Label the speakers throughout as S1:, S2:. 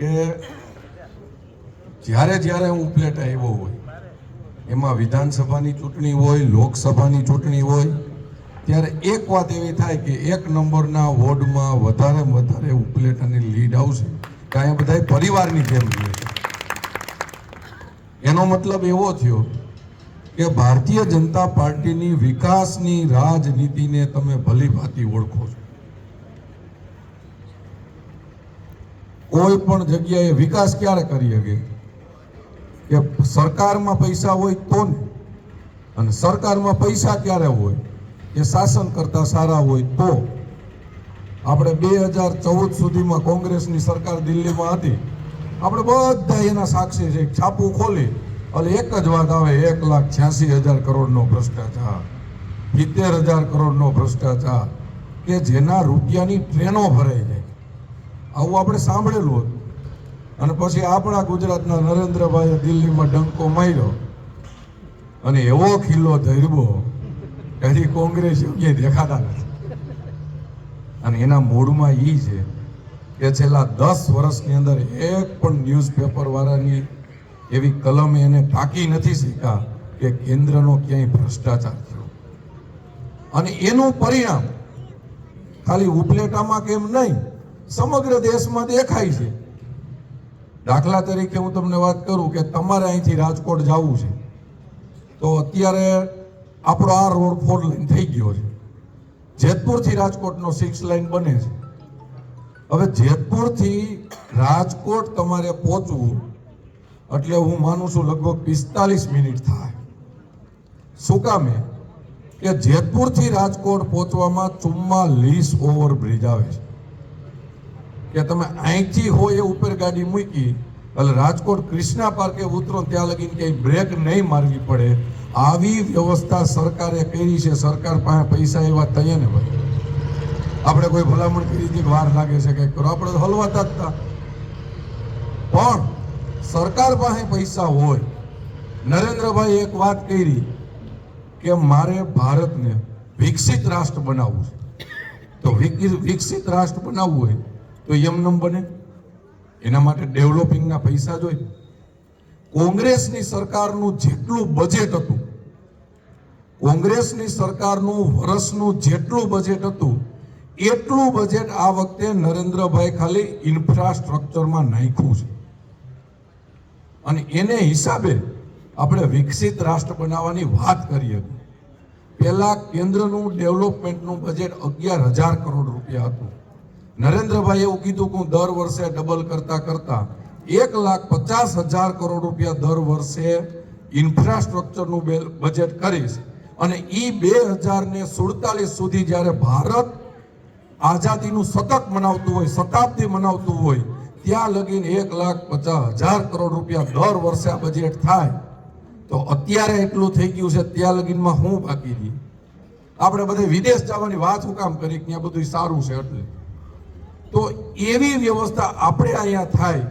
S1: કે જ્યારે જ્યારે હું ઉપલેટ આવ્યો હોય, એમાં વિધાનસભાની ચૂંટણી હોય, લોકસભાની ચૂંટણી હોય, ત્યારે એક વાત એવી થાય કે એક નંબરના વોર્ડમાં વધારે વધારે ઉપલેટાની લીડ આવશે કે અહીંયા બધા પરિવારની જેમ એનો મતલબ એવો થયો કે ભારતીય જનતા પાર્ટીની વિકાસની રાજનીતિને તમે ભલી ભાંતિ ઓળખો છો. કોઈ પણ જગ્યાએ વિકાસ ક્યારે કરી શકે? કે સરકારમાં પૈસા હોય તો ને? અને સરકારમાં પૈસા ક્યારે હોય? કે શાસન કરતા સારા હોય તો? આપણે બે હજાર ચૌદ સુધીમાં કોંગ્રેસની સરકાર દિલ્હીમાં હતી. આપણે બધા એના સાક્ષી છે. છાપું ખોલી, એટલે એક જ વાત આવે, એક લાખ છ્યાસી હજાર કરોડનો ભ્રષ્ટાચાર. સિત્તેર હજાર કરોડનો ભ્રષ્ટાચાર. કે જેના રૂપિયાની ટ્રેનો ભરાઈ જાય. આવું આપણે સાંભળેલું હતું. અને પછી આપણા ગુજરાતના નરેન્દ્રભાઈએ દિલ્હીમાં ડંકો માર્યો અને એવો ખિલ્લો ધરબો કે હજી કોંગ્રેસ ક્યાંય દેખાતા નથી. અને એના મૂળમાં એ છે કે છેલ્લા દસ વર્ષની અંદર એક પણ ન્યૂઝપેપર વાળાની એવી કલમ એને ટાંકી નથી શીખા કે કેન્દ્રનો ક્યાંય ભ્રષ્ટાચાર થયો. અને એનું પરિણામ ખાલી ઉપલેટામાં કેમ નહીં સમગ્ર દેશમાં દેખાય છે. દાખલા તરીકે હું તમને વાત કરું કે તમારે અહીંથી રાજકોટ જવું છે. તો અત્યારે આપણો આ રોડ ફોર લાઈન થઈ ગયો છે. જેતપુરથી રાજકોટનો સિક્સ લાઈન બને છે. હવે જેતપુરથી રાજકોટ તમારે પહોંચવું એટલે હું માનું છું લગભગ પિસ્તાલીસ મિનિટ થાય. શું કામે કે જેતપુરથી રાજકોટ પહોંચવામાં ચુમ્માલીસ ઓવરબ્રિજ આવે છે. કે તમે અહીંથી હોય એ ઉપર ગાડી મૂકી, એટલે રાજકોટ કૃષ્ણા પાર્કે ઉતરો, ત્યાં લગીને ક્યાંય બ્રેક નહીં મારવી પડે. આવી વ્યવસ્થા સરકારે કરી છે. સરકાર પાસે પૈસા એવા તૈયે ને ભાઈ. આપણે કોઈ ભલામણ કરી હતી કે વાર લાગે છે કંઈક કરો. આપણે તો હલવાતા જ હતા. પણ સરકાર પાસે પૈસા હોય. નરેન્દ્રભાઈ એક વાત કરી કે મારે ભારતને વિકસિત રાષ્ટ્ર બનાવવું છે. તો વિક- વિકસિત રાષ્ટ્ર બનાવવું હોય તો યમનમ બને? એના માટે ડેવલપિંગના પૈસા જોઈએ. કોંગ્રેસની સરકારનું જેટલું બજેટ હતું, કોંગ્રેસની સરકારનું વર્ષનું જેટલું બજેટ હતું, એટલું બજેટ આ વખતે નરેન્દ્રભાઈ ખાલી ઇન્ફ્રાસ્ટ્રક્ચરમાં નાખ્યું છે. અને એને હિસાબે આપણે વિકસિત રાષ્ટ્ર બનાવવાની વાત કરીએ પહેલાં કેન્દ્રનું ડેવલપમેન્ટનું બજેટ અગિયાર હજાર કરોડ રૂપિયા હતું. નરેન્દ્રભાઈ એવું કીધું કે હું દર વર્ષે ડબલ કરતા કરતા એક લાખ પચાસ હજાર કરોડ રૂપિયા દર વર્ષે ઇન્ફ્રાસ્ટ્રક્ચરનું બજેટ કરીશ. અને ઈ બે હજાર ને સુડતાલીસ સુધી જ્યારે ભારત આઝાદીનું સતત મનાવતું હોય, શતાબ્દી મનાવતું હોય, ત્યાં લગીને એક લાખ પચાસ હજાર કરોડ રૂપિયા દર વર્ષે આ બજેટ થાય. તો અત્યારે એટલું થઈ ગયું છે, ત્યાં લગીનમાં હું બાકી રહી? આપણે બધે વિદેશ જવાની વાત હું કામ કરી? ત્યાં બધું સારું છે એટલે. તો એવી વ્યવસ્થા આપણે અહીંયા થાય,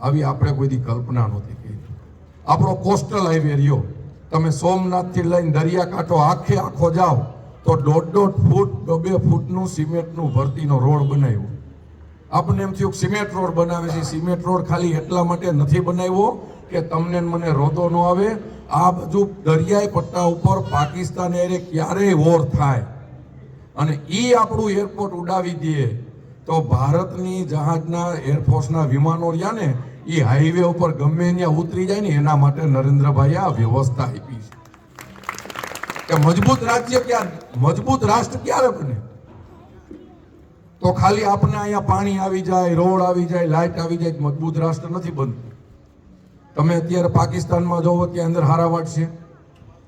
S1: આવી આપણે કોઈ દી કલ્પના નહોતી કરી. આપણો કોસ્ટલ હાઈવે રહ્યો. તમે સોમનાથથી લઈને દરિયાકાંઠો આખે આખો જાઓ, તો દોઢ દોઢ ફૂટ બે બે ફૂટનું સિમેન્ટનું ભરતીનો રોડ બનાવ્યો. આપણને એમ થયું સિમેન્ટ રોડ બનાવે છે, સિમેન્ટ રોડ ખાલી એટલા માટે નથી બનાવ્યો કે તમને મને રોદો ન આવે. આ બાજુ દરિયાઈ પટ્ટા ઉપર પાકિસ્તાન એરે ક્યારેય વોર થાય. અને એ આપણું એરપોર્ટ ઉડાવી દે. તો ભારતની જહાજના એરફોર્સના વિમાનો રહ્યા ને એ હાઈવે ઉપર ગમે ત્યાં ઉતરી જાય ને, એના માટે નરેન્દ્રભાઈએ આ વ્યવસ્થા આપી છે. કે મજબૂત રાજ્ય ક્યારે મજબૂત રાષ્ટ્ર ક્યારે બને? તો ખાલી આપણે અહીંયા પાણી આવી જાય, રોડ આવી જાય લાઇટ આવી જાય, મજબૂત રાષ્ટ્ર નથી બનતું. તમે અત્યારે પાકિસ્તાનમાં જોવો ત્યાં અંદર હારાવાટ છે.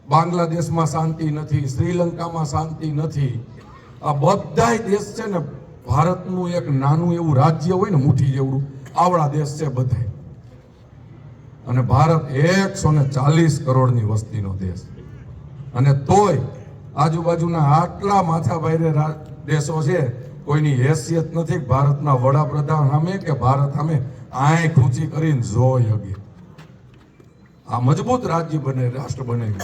S1: બાંગ્લાદેશમાં શાંતિ નથી, શ્રીલંકામાં શાંતિ નથી. આ બધાય દેશ છે ને ભારતનું એક નાનું એવું રાજ્ય હોય ને મુઠ્ઠી જેવડું, આવડા દેશ છે બધાય. અને ભારત એકસો ને ચાલીસ કરોડની વસ્તીનો દેશ. અને તોય આજુબાજુના આટલા માથાભાઈ રા- દેશો છે, કોઈની હેસિયત નથી ભારતના વડાપ્રધાન સામે કે ભારત સામે આંખ ઊંચી કરીને જોઈ શકે. આ મજબૂત રાજ્ય બને, રાષ્ટ્ર બને.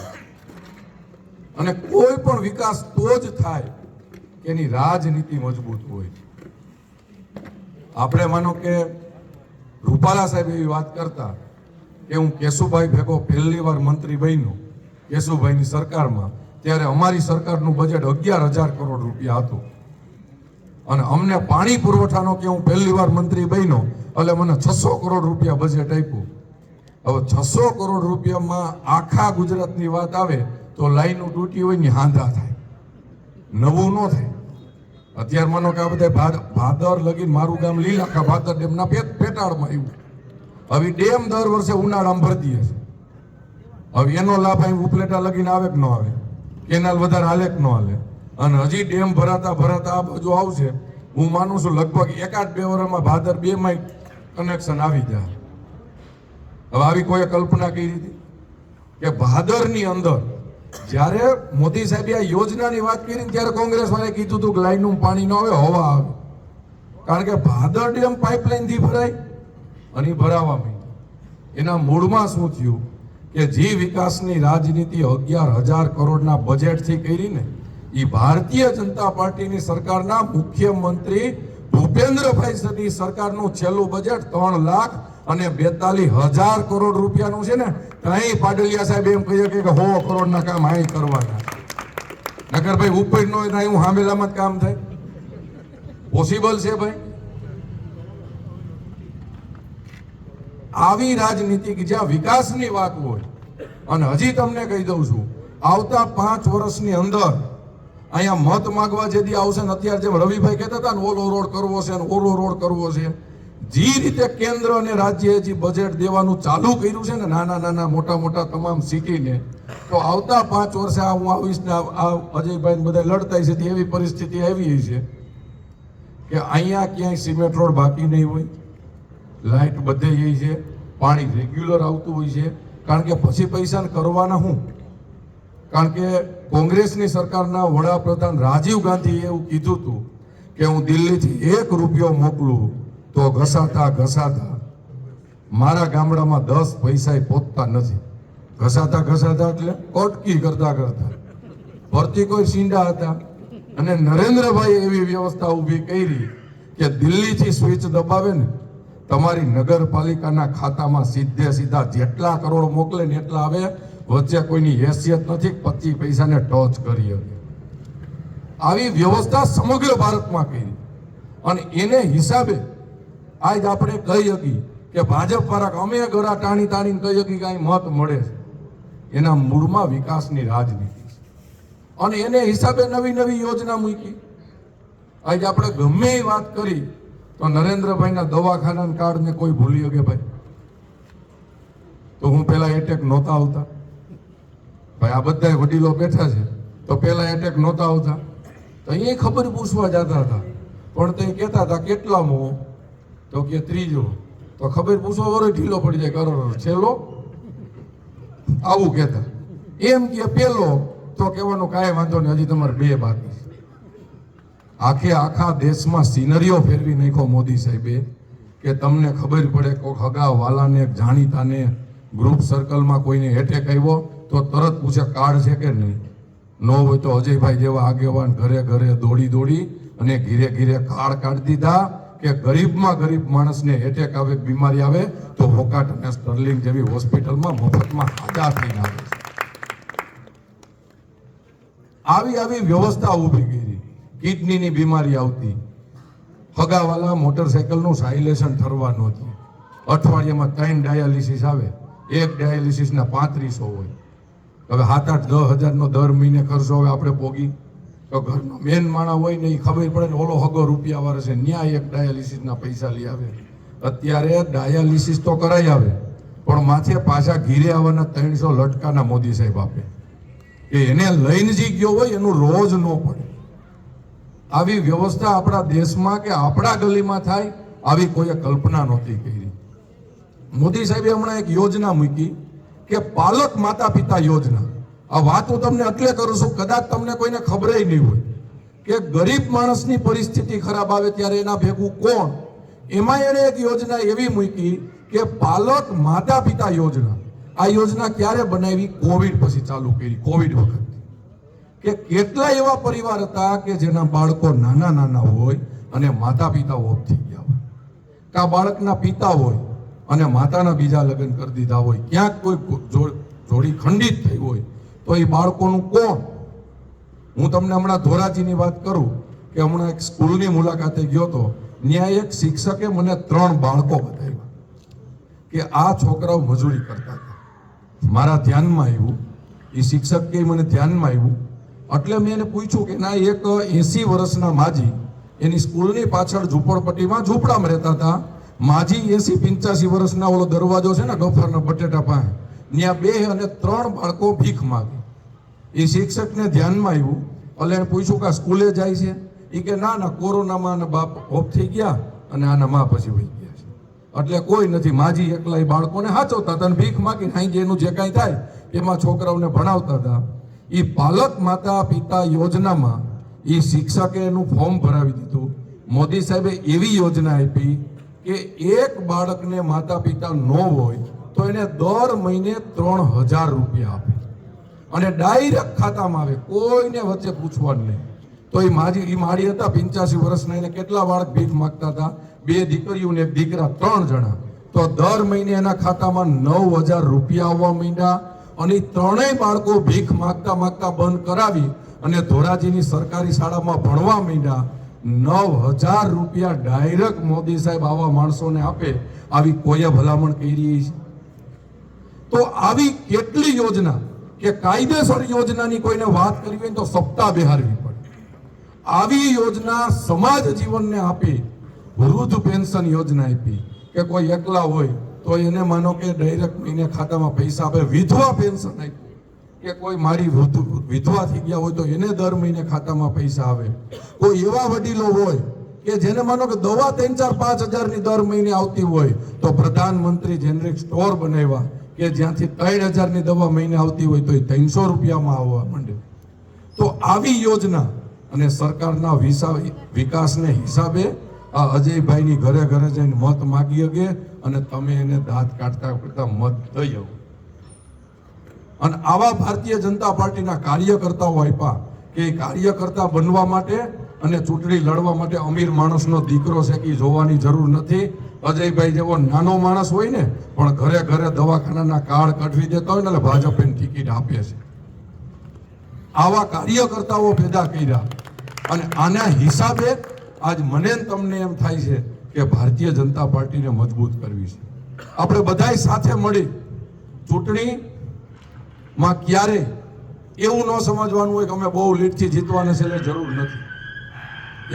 S1: અને કોઈ પણ વિકાસ તો જ થાય. કે એની રાજનીતિ મજબૂત હોય. આપણે માનો કે રૂપાલા સાહેબ એવી વાત કરતા કે હું કેશુભાઈ ભેગો પહેલી વાર મંત્રી બન્યો કેશુભાઈની સરકારમાં, ત્યારે અમારી સરકારનું બજેટ અગિયાર હજાર કરોડ રૂપિયા હતું. અને અમને પાણી પુરવઠાનો કે હું પહેલી વાર મંત્રી બન્યો, એટલે મને છસો કરોડ રૂપિયા બજેટ આપ્યું. હવે છસો કરોડ રૂપિયામાં આખા ગુજરાતની વાત આવે તો લાઈનો તૂટી હોય ને હાંધા થાય. નવું ન થાય. અત્યારે માનો કે આ બધા ભાદ- ભાદર લગી મારું ગામ લીલાખા ભાદર ડેમના પેટ પેટાળમાં આવ્યું. હવે ડેમ દર વર્ષે ઉનાળામાં ભરતી હશે. હવે એનો લાભ અહીં ઉપલેટા લગીને આવે કે ન આવે? કેનાલ વધારે હાલે કે ન હાલે? અને હજી ડેમ ભરાતા ભરાતા આ બાજુ આવશે. હું માનું છું લગભગ એકાદ બે વર્ષમાં ભાદર બે માં કનેક્શન આવી જાય. હવે આવી કોઈ કલ્પના કરી હતી? કે ભાદરની અંદર જ્યારે મોદી સાહેબે આ યોજનાની વાત કરી ત્યારે કોંગ્રેસ વાળાએ કીધું હતું કે લાઈનનું પાણી ન આવે, હવા આવે. કારણ કે ભાદર ડેમ પાઇપલાઇનથી ભરાય અને ભરાવા માંડી એના મૂળમાં શું થયું કે જે વિકાસની રાજનીતિ અગિયાર હજાર કરોડના બજેટથી કરીને એ ભારતીય જનતા પાર્ટીની સરકારના મુખ્યમંત્રી ભૂપેન્દ્રભાઈ સદી સરકારનું છેલ્લું બજેટ ત્રણ લાખ અને બેતાલીસ હજાર કરોડ રૂપિયાનું છે ને કઈ પાડલિયા સાહેબ એમ કહીએ કે હો, કરોડના કામ અહીં કરવાના. નગર ભાઈ, ઉપર નો થાય હું હામેલામાં જ કામ થાય. પોસિબલ છે ભાઈ? આવી રાજનીતિ જ્યાં વિકાસની વાત હોય, અને હજી તમને કહી દઉં છું, આવતા પાંચ વર્ષની અંદર અહીંયા મત માગવા જેથી આવશે ને અત્યારે જેમ રવિભાઈ કહેતા હતા ને, ઓલો રોડ કરવો છે ને, ઓલો રોડ કરવો છે. જે રીતે કેન્દ્ર અને રાજ્યએ જે બજેટ દેવાનું ચાલુ કર્યું છે ને નાના નાના મોટા મોટા તમામ સિટીને તો આવતા પાંચ વર્ષે આ હું આવીશ ને આ અજયભાઈ બધા લડતા છે, એવી પરિસ્થિતિ આવી છે કે અહીંયા ક્યાંય સિમેન્ટ રોડ બાકી નહીં હોય. લાઇટ બધે જઈ છે, પાણી રેગ્યુલર આવતું હોય છે. કારણ કે પછી પૈસા કરવાના હું? કારણ કે કોંગ્રેસની સરકારના વડાપ્રધાન રાજીવ ગાંધીએ એવું કીધું હતું કે હું દિલ્હીથી એક રૂપિયો મોકલું તો ઘસાતા ઘસાતા મારા ગામડામાં દસ પૈસા પહોંચતા નથી. ઘસાતા ઘસાતા એટલે કોટકી કરતા કરતા. ભરતી કોઈ સીંડા હતા. અને નરેન્દ્રભાઈ એવી વ્યવસ્થા ઊભી કરી કે દિલ્હીથી સ્વિચ દબાવે ને, તમારી નગરપાલિકાના ખાતામાં સીધે સીધા જેટલા કરોડ મોકલે ને એટલા આવે, વચ્ચે કોઈની હેસિયત નથી પચીસ પૈસાને ટચ કરી આવી વ્યવસ્થા સમગ્ર ભારતમાં કરી. અને એને હિસાબે આજ આપણે કહી શકી કે ભાજપ વાળા અમે ગળા ટાણી ટાણીને કહી શકી કે અહીં મત મળે છે. એના મૂળમાં વિકાસની રાજનીતિ છે. અને એને હિસાબે નવી નવી યોજના મૂકી. આજે આપણે ગમે એ વાત કરી, તો નરેન્દ્રભાઈના દવાખાના કાર્ડને કોઈ ભૂલી શકે ભાઈ? તો હું પેલા એટેક નહોતા આવતા. ભાઈ, આ બધા વડીલો બેઠા છે, તો પેલા એટેક નહોતા આવતા. તો અહીંયા ખબર પૂછવા જતા હતા. પણ તે કહેતા હતા, કેટલામો તો કે ત્રીજો. તો ખબર પૂછો વરો ઢીલો પડી જાય કરોડો છેલ્લો. આવું કહેતા. એમ કે પેલો, તો કહેવાનું કાંઈ વાંધો નહીં, હજી તમારે બે બાકી આખે આખા દેશમાં સિનરીઓ ફેરવી નાખ્યો મોદી સાહેબે કે તમને ખબર પડે કોઈ હગા વાલાને જાણીતાને ગ્રુપ સર્કલમાં કોઈને એટેક આવ્યો તો તરત પૂછે કાર્ડ છે કે નહીં? ન હોય તો અજયભાઈ જેવા આગેવાન ઘરે ઘરે દોડી દોડી અને ઘીરે ઘીરે કાર્ડ કાઢી દીધા. કે ગરીબમાં ગરીબ માણસને એટેક આવે, બીમારી આવે, તો હોકાટ અને સ્ટર્લિંગ જેવી હોસ્પિટલમાં મફતમાં હાજા થઈને આવે આવી આવી વ્યવસ્થા ઊભી કરી. કિડનીની બીમારી આવતી. હગાવાલા મોટરસાયકલનું સાયલેશન ઠરવાનું હતું અઠવાડિયામાં ત્રણ ડાયાલિસિસ આવે. એક ડાયાલિસિસના પાંત્રીસો હોય. હવે સાત આઠ દસ હજારનો દર મહિને ખર્ચો હવે આપણે પોગી તો ઘરનો મેન માણા હોય ને એ ખબર પડે ને ઓલો હગો રૂપિયા વાળો છે. ન્યાય એક ડાયાલિસિસના પૈસા લઈ આવે. અત્યારે ડાયાલિસિસ તો કરાઈ આવે, પણ માથે પાછા ઘીરે આવવાના ત્રણસો લટકાના મોદી સાહેબ આપે. કે એને લઈને જે ગયો હોય એનું રોજ ન પડે. આવી વ્યવસ્થા આપણા દેશમાં કે આપણા ગલીમાં થાય, આવી કોઈએ કલ્પના નહોતી કરી. મોદી સાહેબે હમણાં એક યોજના મૂકી કે પાલક માતા પિતા યોજના. આ વાત હું તમને એટલે કરું છું, કદાચ તમને કોઈને ખબર નહીં હોય કે ગરીબ માણસની પરિસ્થિતિ ખરાબ આવે ત્યારે એના ભેગું કોણ? એમાં એણે એક યોજના એવી મૂકી કે પાલક માતા પિતા યોજના. આ યોજના ક્યારે બનાવી? કોવિડ પછી ચાલુ કરી, કોવિડ વખત. કે કેટલા એવા પરિવાર હતા કે જેના બાળકો નાના નાના હોય અને માતા પિતા ઓફ થઈ ગયા હોય. કે આ બાળકના પિતા હોય અને માતાના બીજા લગ્ન કરી દીધા હોય. ક્યાંક કોઈ જોડી ખંડિત થઈ હોય. તો એ બાળકોનું કોણ? હું તમને હમણાં ધોરાજીની વાત કરું કે હમણાં એક સ્કૂલની મુલાકાતે ગયો હતો ત્યાં એક શિક્ષકે મને ત્રણ બાળકો બતાવ્યા કે આ છોકરાઓ મજૂરી કરતા હતા. મારા ધ્યાનમાં આવ્યું. એ શિક્ષક કે મને ધ્યાનમાં આવ્યું. એટલે મેં એને પૂછ્યું કે ના, એક એસી વર્ષના માજી એની સ્કૂલની પાછળ ઝૂંપડપટ્ટીમાં ઝૂંપડામાં રહેતા હતા. માજી એસી પંચ્યાસી વર્ષના ઓલો દરવાજો છે ને, ગફરના બટેટા પાસે. ત્યાં બે અને ત્રણ બાળકો ભીખ માગે. એ શિક્ષકને ધ્યાનમાં આવ્યું. એટલે એને પૂછ્યું કે સ્કૂલે જાય છે? એ કે ના ના, કોરોનામાં આના બાપ ઓફ થઈ ગયા અને આના મા પછી વહી ગયા છે. એટલે કોઈ નથી, માજી એકલા એ બાળકોને હાચવતા હતા અને ભીખ માગીને જે એનું જે કાંઈ થાય, એમાં છોકરાઓને ભણાવતા હતા. એ પાલક માતા પિતા યોજનામાં એ શિક્ષકે એનું ફોર્મ ભરાવી દીધું. મોદી સાહેબે એવી યોજના આપી કે એક બાળકને માતા પિતા ન હોય તો એને દર મહિને ત્રણ હજાર રૂપિયા આપે. અને ડાયરેક્ટ ખાતામાં આવે, કોઈને વચ્ચે પૂછવાનું નહીં. તો એ માજી એ માળી હતા, પંચ્યાસી વર્ષના, એને કેટલા બાળક ભીખ માગતા હતા? બે દીકરીઓ ને એક દીકરા ત્રણ જણા. તો દર મહિને એના ખાતામાં નવ હજાર રૂપિયા આવવા માંડ્યા અને ત્રણેય બાળકો ભીખ માગતા માગતા બંધ કરાવી અને ધોરાજીની સરકારી શાળામાં ભણવા માંડ્યા. નવ હજાર રૂપિયા ડાયરેક્ટ મોદી સાહેબ આવા માણસોને આપે. આવી કોઈએ ભલામણ કરી? તો આવી કેટલી યોજના? કે કાયદેસર યોજનાની કોઈને વાત કરવી હોય તો સપ્તાહ બિહારવી પડે. આવી યોજના સમાજ જીવનને આપી, વૃદ્ધ પેન્શન યોજના આપી, કે કોઈ એકલા હોય, તો એને માનો કે ડાયરેક્ટ મહિને ખાતામાં પૈસા આપે, વિધવા પેન્શન આપ્યું. કે કોઈ મારી વિધવા થઈ ગયા હોય તો એને દર મહિને ખાતામાં પૈસા આવે. કોઈ એવા વડીલો હોય, કે જેને માનો કે દવા ત્રણ ચાર પાંચ હજારની દર મહિને આવતી હોય, તો પ્રધાનમંત્રી જેનરિક સ્ટોર બનાવ્યા કે જ્યાંથી ત્રણ હજારની દવા મહિને આવતી હોય તો એ ત્રણસો રૂપિયામાં આવવા માંડે. તો આવી યોજના અને સરકારના વિસા વિકાસને હિસાબે આ અજયભાઈની ઘરે ઘરે જઈને મત માગી શકે અને તમે એને દાંત કાઢતા કરતા મત દઈ આવો. અને આવા ભારતીય જનતા પાર્ટીના કાર્યકર્તાઓ આપ્યા કે કાર્યકર્તા બનવા માટે અને ચૂંટણી લડવા માટે અમીર માણસનો દીકરો છે કે જોવાની જરૂર નથી. અજયભાઈ જેવો નાનો માણસ હોય ને, પણ ઘરે ઘરે દવાખાનાના કાર્ડ કઢવી દેતા હોય ને, એટલે ભાજપ ટિકિટ આપે છે. આવા કાર્યકર્તાઓ પેદા કર્યા. અને આના હિસાબે આજ મને તમને એમ થાય છે કે ભારતીય જનતા પાર્ટીને મજબૂત કરવી છે. આપણે બધાય સાથે મળી ચૂંટણી માં ક્યારે એવું ન સમજવાનું હોય કે અમે બહુ લીટથી જીતવાના છે એટલે જરૂર નથી.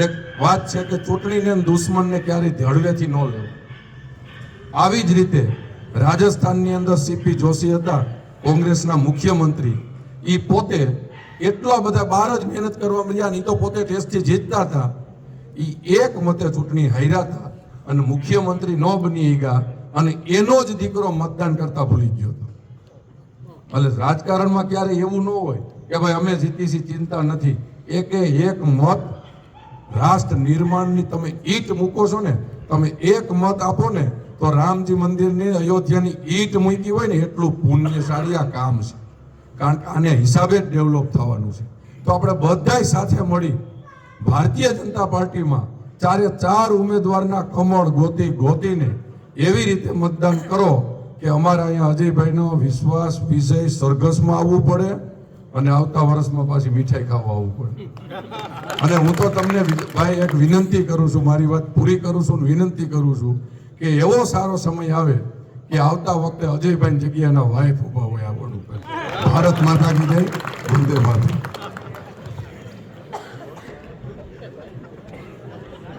S1: એક વાત છે કે ચૂંટણીને દુશ્મનને ક્યારેય હળવેથી ન લેવું. આવી જ રીતે રાજસ્થાનની અંદર સીપી જોશી હતા, કોંગ્રેસના મુખ્યમંત્રી. એ પોતે એટલા બધા બહાર જ મહેનત કરવા મળ્યા ને એ તો પોતે ટેસ્ટથી જીતતા હતા. એ એક મતે ચૂંટણી હાર્યા હતા અને મુખ્યમંત્રી ન બની ગયા અને એનો જ દીકરો મતદાન કરતા ભૂલી ગયો હતો. એટલે રાજકારણમાં ક્યારે એવું ન હોય કે ભાઈ અમે જીતીશી, ચિંતા નથી. એકે એક મત રાષ્ટ્ર નિર્માણની તમે ઈટ મૂકો છો ને, તમે એક મત આપો ને, તો રામજી મંદિરની અયોધ્યાની ઈટ મૂકી હોય ને, એટલું પુણ્યશાળી આ કામ છે. કારણ કે આને હિસાબે જ ડેવલપ થવાનું છે. તો આપણે બધાય સાથે મળી ભારતીય જનતા પાર્ટીમાં ચારે ચાર ઉમેદવારના કમળ ગોતી ગોતીને એવી રીતે મતદાન કરો કે અમારા અહીંયા અજયભાઈનો વિશ્વાસ વિષય સરઘસમાં આવવું પડે અને આવતા વર્ષમાં પાછી મીઠાઈ ખાવા આવવું પડે. અને હું તો તમને ભાઈ એક વિનંતી કરું છું, મારી વાત પૂરી કરું છું વિનંતી કરું છું કે એવો સારો સમય આવે કે આવતા વખતે અજયભાઈ જગ્યાના વાઇફ ઊભા હોય આપણું. ભારત માતા કી જય, વંદે માતા